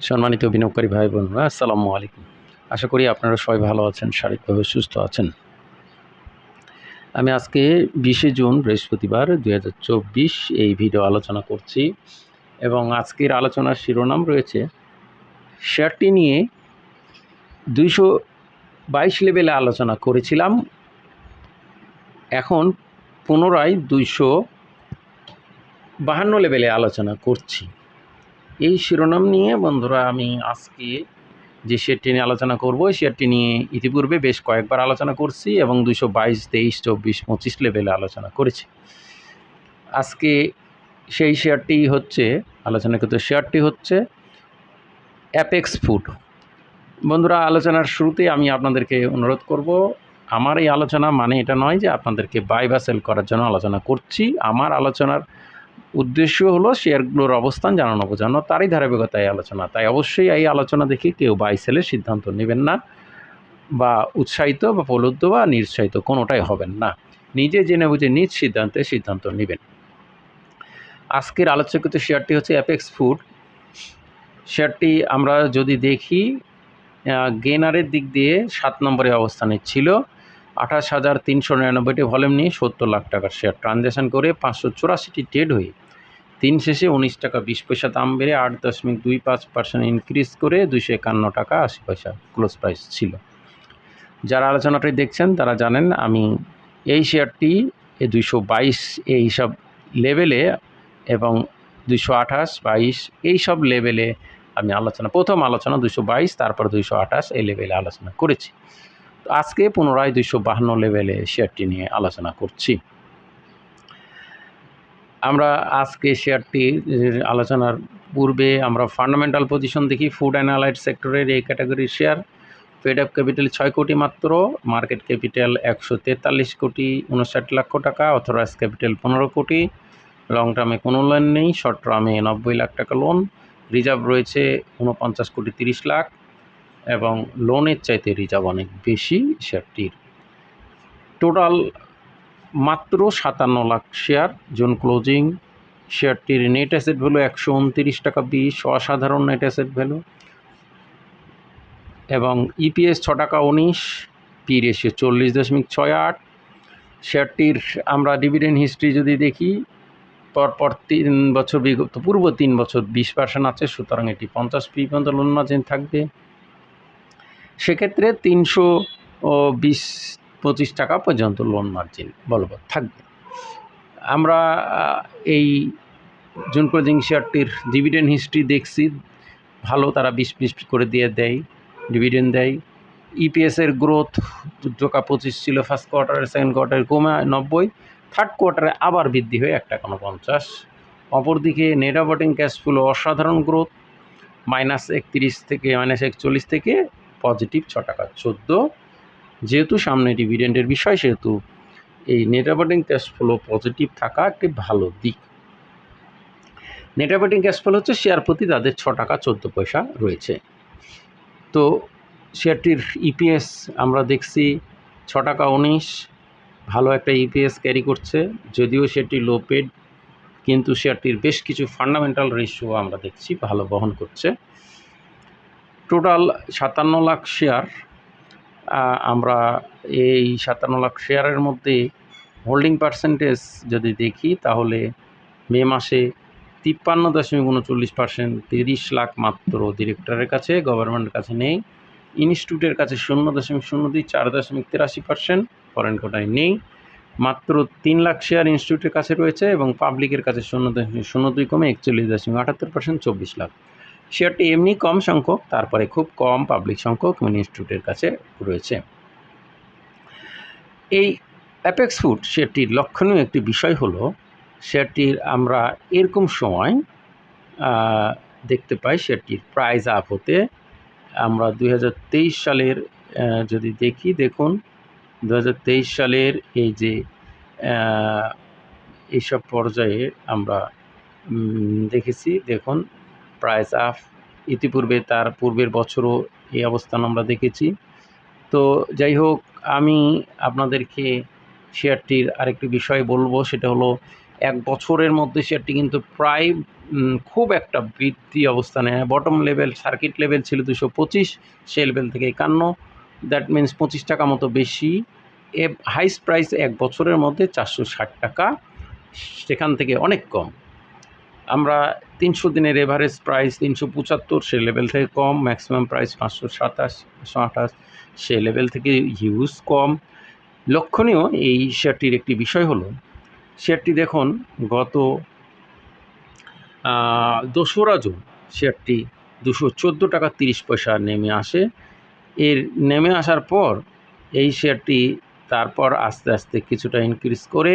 সম্মানিত বিনিয়োগকারী ভাই বোনরা আসসালামু আলাইকুম। আশা করি আপনারা সবাই ভালো আছেন, শারীরিকভাবে সুস্থ আছেন। আমি আজকে বিশে জুন, বৃহস্পতিবার দু হাজার চব্বিশ এই ভিডিও আলোচনা করছি এবং আজকের আলোচনার শিরোনাম রয়েছে, শেয়ারটি নিয়ে দুইশো বাইশ লেভেলে আলোচনা করেছিলাম। এখন পুনরায় দুইশো বাহান্ন লেভেলে আলোচনা করছি। এই শিরোনাম নিয়ে বন্ধুরা আমি আজকে যে শেয়ারটি নিয়ে আলোচনা করব শেয়ারটি নিয়ে ইতিপূর্বে বেশ কয়েকবার আলোচনা করছি এবং দুশো বাইশ, তেইশ, চব্বিশ, পঁচিশ লেভেলে আলোচনা করেছি। আজকে সেই শেয়ারটি হচ্ছে আলোচনাকৃত শেয়ারটি হচ্ছে অ্যাপেক্স ফুড। বন্ধুরা, আলোচনার শুরুতে আমি আপনাদেরকে অনুরোধ করব, আমার এই আলোচনা মানে এটা নয় যে আপনাদেরকে বাই বা সেল করার জন্য আলোচনা করছি। আমার আলোচনার উদ্দেশ্য হলো শেয়ারগুলোর অবস্থান জানানো বোঝানো, তারই ধারাবাহিকতায় আলোচনা। তাই অবশ্যই এই আলোচনা দেখে কেউ বাই সেলের সিদ্ধান্ত নেবেন না, বা উৎসাহিত, বা প্রলুব্ধ, বা নিরুৎসাহিত, কোনোটাই হবেন না। নিজে জেনে বুঝে নিজ সিদ্ধান্তে সিদ্ধান্ত নেবেন। আজকের আলোচকিত শেয়ারটি হচ্ছে অ্যাপেক্স ফুড শেয়ারটি আমরা যদি দেখি গেনারের দিক দিয়ে সাত নম্বরে অবস্থানে ছিল। আঠাশ হাজার তিনশো নিরানব্বইটি ভলিউম নিয়ে সত্তর লাখ টাকার শেয়ার। ট্রানজ্যাকশন করে পাঁচশো চুরাশিটি ট্রেড হয়ে তিন শেষে উনিশ টাকা বিশ পয়সা দাম বেড়ে আট দশমিক দুই পাঁচ পার্সেন্ট ইনক্রিজ করে দুশো একান্ন টাকা আশি পয়সা ক্লোজ প্রাইস ছিল। যারা আলোচনাটি দেখছেন, তারা জানেন আমি এই শেয়ারটি দুইশো বাইশ এই সব লেভেলে এবং দুইশো আঠাশ বাইশ এই সব লেভেলে আমি আলোচনা, প্রথম আলোচনা দুশো বাইশ, তারপর দুইশো আঠাশ এই লেভেলে আলোচনা করেছি। আজকে পুনরায় দুইশো বাহান্ন লেভেলে শেয়ারটি নিয়ে আলোচনা করছি। আমরা আজকে শেয়ারটি আলোচনার পূর্বে আমরা ফান্ডামেন্টাল পজিশন দেখি ফুড অ্যান্ড অ্যালাইড সেক্টরের এই ক্যাটাগরির শেয়ার পেড অফ ক্যাপিটাল ছয় কোটি মাত্র মার্কেট ক্যাপিটাল একশো তেতাল্লিশ কোটি, উনষাট লক্ষ টাকা অথরাইজ ক্যাপিটাল পনেরো কোটি লং টার্মে কোনো লোন নেই শর্ট টার্মে নব্বই লাখ টাকা লোন রিজার্ভ রয়েছে উনপঞ্চাশ কোটি তিরিশ লাখ, এবং লোনের চাইতে রিজার্ভ অনেক বেশি শেয়ারটির টোটাল মাত্র সাতান্ন লাখ শেয়ার, জোন ক্লোজিং শেয়ারটির নেট অ্যাসেট ভ্যালু একশো উনতিরিশ টাকা বিশ, অসাধারণ নেট অ্যাসেট ভ্যালু। এবং ইপিএস ছ টাকা উনিশ, পি রেশিও চল্লিশ দশমিক ছয় আট। শেয়ারটির আমরা ডিভিডেন্ড হিস্ট্রি যদি দেখি, পরপর তিন বছর বিগত, পূর্ব তিন বছর বিশ পার্সেন্ট আছে, সুতরাং এটি পঞ্চাশ পি পর্যন্ত লোন মার্জিন থাকবে। সেক্ষেত্রে তিনশো বিশ পঁচিশ টাকা পর্যন্ত লোন মার্জিন বলবৎ থাকবে। আমরা এই জুন ক্লোজিং শেয়ারটির ডিভিডেন্ড হিস্ট্রি দেখছি। ভালো তারা বিশ বিশ করে দিয়ে দেয় ডিভিডেন্ড দেয়। ইপিএসের গ্রোথ দু টাকা পঁচিশ ছিল ফার্স্ট কোয়ার্টারে সেকেন্ড কোয়ার্টারে কমে নব্বই। থার্ড কোয়ার্টারে আবার বৃদ্ধি হয়ে এক টাকা পঞ্চাশ। অপরদিকে নেট অপারেটিং ক্যাশ ফ্লো অসাধারণ গ্রোথ মাইনাস একত্রিশ থেকে মাইনাস একচল্লিশ থেকে পজিটিভ ছ টাকা চোদ্দ। যেহেতু সামনে ডিভিডেন্ডের বিষয়, সেহেতু এই net operating cash flow positive থাকা একটি ভালো দিক। নেট অপারেটিং ক্যাশ ফ্লো হচ্ছে শেয়ার প্রতি তাদের ছ টাকা চোদ্দ পয়সা রয়েছে। তো শেয়ারটির ইপিএস আমরা দেখছি ছ টাকা উনিশ, ভালো একটা ইপিএস ক্যারি করছে। যদিও সেটি লো পেড কিন্তু শেয়ারটির বেশ কিছু ফান্ডামেন্টাল রেশিও আমরা দেখছি, ভালো বহন করছে। টোটাল সাতান্ন লাখ শেয়ার আমরা এই সাতান্ন লাখ শেয়ারের মধ্যে হোল্ডিং পার্সেন্টেজ যদি দেখি, তাহলে মে মাসে তিপ্পান্ন দশমিক উনচল্লিশ পার্সেন্ট তিরিশ লাখ মাত্র ডিরেক্টরের কাছে গভর্নমেন্টের কাছে নেই। ইনস্টিটিউটের কাছে শূন্য দশমিক শূন্য দুই, চার দশমিক তিরাশি পার্সেন্ট ফরেন কোটায় নেই। মাত্র তিন লাখ শেয়ার ইনস্টিটিউটের কাছে রয়েছে এবং পাবলিকের কাছে শূন্য দশমিক শূন্য দুই কমে একচল্লিশ দশমিক আটাত্তর পার্সেন্ট চব্বিশ লাখ। শেয়ারটি এমনি কম সংখ্যক, তারপরে খুব কম পাবলিক সংখ্যক ইনস্টিটিউটের কাছে রয়েছে। এই অ্যাপেক্স ফুড শেয়ারটির লক্ষণীয় একটি বিষয় হলো, শেয়ারটির আমরা এরকম সময় দেখতে পাই শেয়ারটির প্রাইস আপ হতে। আমরা দু হাজার তেইশ সালের যদি দেখি, দেখুন দু হাজার তেইশ সালের এই যে এইসব পর্যায়ে আমরা দেখেছি, দেখুন প্রাইস আপ ইতিপূর্বে তার পূর্বের বছরও এই অবস্থান আমরা দেখেছি। তো যাই হোক, আমি আপনাদেরকে শেয়ারটির আরেকটি বিষয় বলব, সেটা হলো এক বছরের মধ্যে শেয়ারটি কিন্তু প্রায় খুব একটা বৃদ্ধি অবস্থানে বটম লেভেল, সার্কিট লেভেল ছিল দুশো পঁচিশ সে লেভেল থেকে একান্ন। দ্যাট মিন্স পঁচিশ টাকা মতো বেশি। এ হাইস্ট প্রাইস এক বছরের মধ্যে চারশো ষাট টাকা, সেখান থেকে অনেক কম। আমরা তিনশো দিনের এভারেজ প্রাইস তিনশো পঁচাত্তর, সে লেভেল থেকে কম ম্যাক্সিমাম প্রাইস পাঁচশো সাতাশ আঠাশ, সে লেভেল থেকে হিউজ কম। লক্ষণীয় এই শেয়ারটির একটি বিষয় হলো শেয়ারটি দেখুন, গত দোসরা জুন শেয়ারটি দুশো চোদ্দ টাকা তিরিশ পয়সা নেমে আসে। এর নেমে আসার পর এই শেয়ারটি তারপর আস্তে আস্তে কিছুটা ইনক্রিজ করে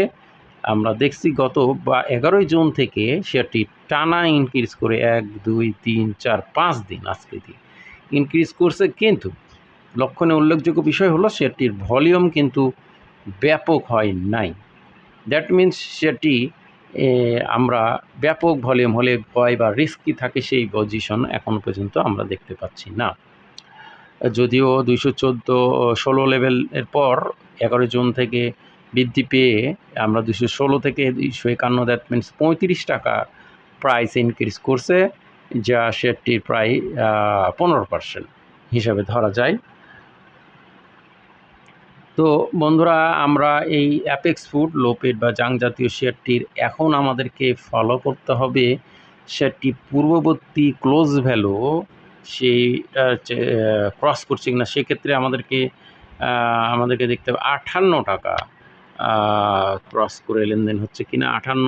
আমরা দেখছি গত বা এগারোই জুন থেকে শেয়ারটি টানা ইনক্রিজ করে এক দুই তিন চার পাঁচ দিন আজকে দিন ইনক্রিজ করছে কিন্তু লক্ষণে উল্লেখযোগ্য বিষয় হলো শেয়ারটির ভলিউম কিন্তু ব্যাপক হয় নাই। দ্যাট মিন্স এ, আমরা ব্যাপক ভলিউম হলে ভয় বা রিস্কি থাকে সেই পজিশন এখন পর্যন্ত আমরা দেখতে পাচ্ছি না। যদিও দুইশো চোদ্দ ষোলো লেভেলের পর এগারো জুন থেকে বৃদ্ধি পেয়ে আমরা দুশো ষোলো থেকে দুইশো একান্ন দ্যাট মিনস পঁয়ত্রিশ টাকা প্রাইস ইনক্রিজ করছে, যা শেয়ারটির প্রায় পনেরো পার্সেন্ট হিসাবে ধরা যায়। তো বন্ধুরা, আমরা এই অ্যাপেক্স ফুড লোপেড বা জাং জাতীয় শেয়ারটির এখন আমাদেরকে ফলো করতে হবে। শেয়ারটি পূর্ববর্তী ক্লোজ ভ্যালু সেইটা ক্রস করছে কিনা, সেক্ষেত্রে আমাদেরকে আমাদেরকে দেখতে হবে আটান্ন টাকা। ক্রস করে লেনদেন হচ্ছে কিনা, আটান্ন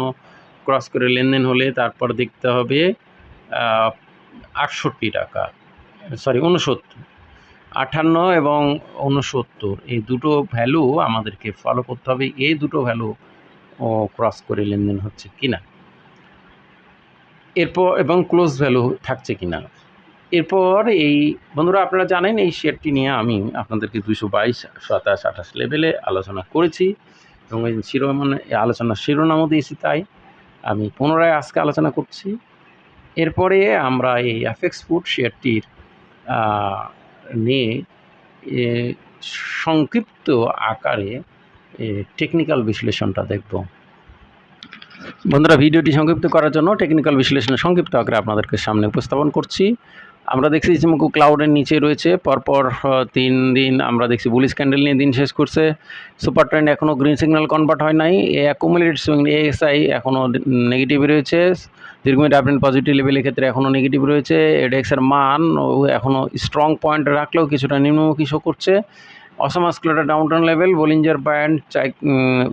ক্রস করে লেনদেন হলে তারপর দেখতে হবে আটষট্টি টাকা সরি উনসত্তর আটান্ন এবং উনসত্তর এই দুটো ভ্যালু আমাদেরকে ফলো করতে হবে, এই দুটো ভ্যালু ক্রস করে লেনদেন হচ্ছে কিনা। এরপর এবং ক্লোজ ভ্যালু থাকছে কিনা। এরপর এই, বন্ধুরা আপনারা জানেন এই শেয়ারটি নিয়ে আমি আপনাদেরকে দুশো বাইশ, সাতাশ, আঠাশ লেভেলে আলোচনা করেছি এবং এই শিরোমন এই আলোচনার শিরোনামও দিয়েছি তাই আমি পুনরায় আজকে আলোচনা করছি। এরপরে আমরা এই অ্যাফেক্স ফুড শেয়ারটির নিয়ে সংক্ষিপ্ত আকারে টেকনিক্যাল বিশ্লেষণটা দেখব। বন্ধুরা, ভিডিওটি সংক্ষিপ্ত করার জন্য টেকনিক্যাল বিশ্লেষণ সংক্ষিপ্ত আকারে আপনাদেরকে সামনে উপস্থাপন করছি। আমরা দেখছি ইচিমুকু ক্লাউডের নিচে রয়েছে। পরপর তিন দিন আমরা দেখছি বুলিশ ক্যান্ডেল নিয়ে দিন শেষ করছে। সুপার ট্রেন্ড এখনও গ্রিন সিগন্যাল কনভার্ট হয় নাই। এ অ্যাকুমুলেটেড সুইং এএসআই এখনও নেগেটিভ রয়েছে। দীর্ঘমেয়াদী আপডেট পজিটিভ লেভেলের ক্ষেত্রে এখনও নেগেটিভ রয়েছে। এডেক্সের মান এখনও স্ট্রং পয়েন্ট রাখলেও কিছুটা নিম্নমুখী শো করছে। অসমাস্কুলার ডাউনটাউন লেভেল বোলিঞ্জার ব্যান্ড চাই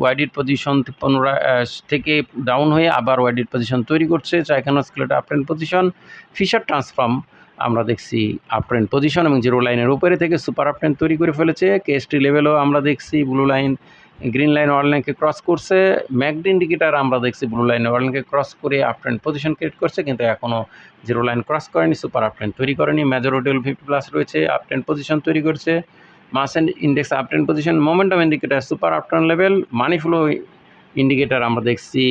ওয়াইডিড পজিশন পুনরায় থেকে ডাউন হয়ে আবার ওয়াইডিড পজিশন তৈরি করছে। চাইকানোস্কুলেট আপট্রেন্ড পজিশন ফিশার ট্রান্সফর্ম আমরা দেখছি আপট্রেন্ড পজিশন এবং জিরো লাইনের উপরে থেকে সুপার আপট্রেন্ড তৈরি করে ফেলেছে। কেএসটি লেভেলও আমরা দেখছি blue line green line world লাইনকে ক্রস করছে। ম্যাকড ইন্ডিকেটার আমরা দেখছি ব্লু লাইন ওয়ার্ল্ড লাইনকে ক্রস করে আপট্রেন্ড পজিশন ক্রিয়েট করছে, কিন্তু এখনও জিরো লাইন ক্রস করেনি সুপার আপট্রেন্ড তৈরি করেনি। মেজরিটি ফিফটি প্লাস রয়েছে আপট্রেন্ড পজিশন তৈরি করছে। Mass end index uptrend position momentum indicator super uptrend level money flow indicator আমরা দেখছি,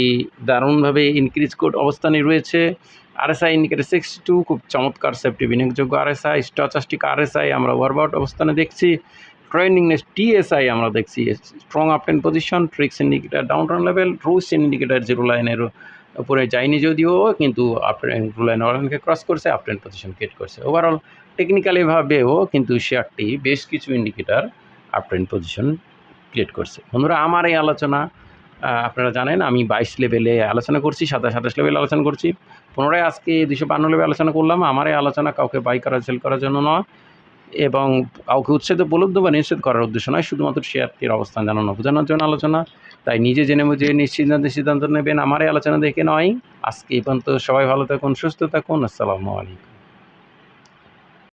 দারুণভাবে ইনক্রিজ কোড অবস্থানে রয়েছে। আরএসআই ইন্ডিকেটার সিক্সটি টু খুব চমৎকার সেফটি বিনিয়োগযোগ্য আরএসআই স্টচাস্টিক আরএসআই আমরা ওয়ারবাউট অবস্থানে দেখছি। ট্রেন্ডিং নেক্সট টিএসআই আমরা দেখছি। Strong uptrend position TRIX indicator down town level রুস indicator zero লাইনের উপরে যায়নি যদিও, কিন্তু আপট্রেন্ড জিরো লাইন ক্রস করছে আপট্রেন্ড পজিশন ক্রিয়েট করছে। ওভারঅল টেকনিক্যালিভাবেও কিন্তু শেয়ারটি বেশ কিছু ইন্ডিকেটার আপট্রেন্ড পজিশন ক্রিয়েট করছে। বন্ধুরা, আমার এই আলোচনা আপনারা জানেন, আমি বাইশ লেভেলে আলোচনা করছি, সাতাশ সাতাশ লেভেলে আলোচনা করছি। পুনরায় আজকে দুশো বান্ন লেভেলে আলোচনা করলাম। আমার এই আলোচনা কাউকে বাই করা সেল করার জন্য নয়, এবং কাউকে উৎসাহিত উপলব্ধ বা নিশ্চিত করার উদ্দেশ্য নয়, শুধুমাত্র শেয়ারটির অবস্থান জানানো, বোঝানোর জন্য আলোচনা। তাই নিজে জেনে বুঝে নিশ্চিন্ত সিদ্ধান্ত নেবেন আমার এই আলোচনা দেখে নয়। আজকে এই পর্যন্ত সবাই ভালো থাকুন, সুস্থ থাকুন, আসসালামু আলাইকুম।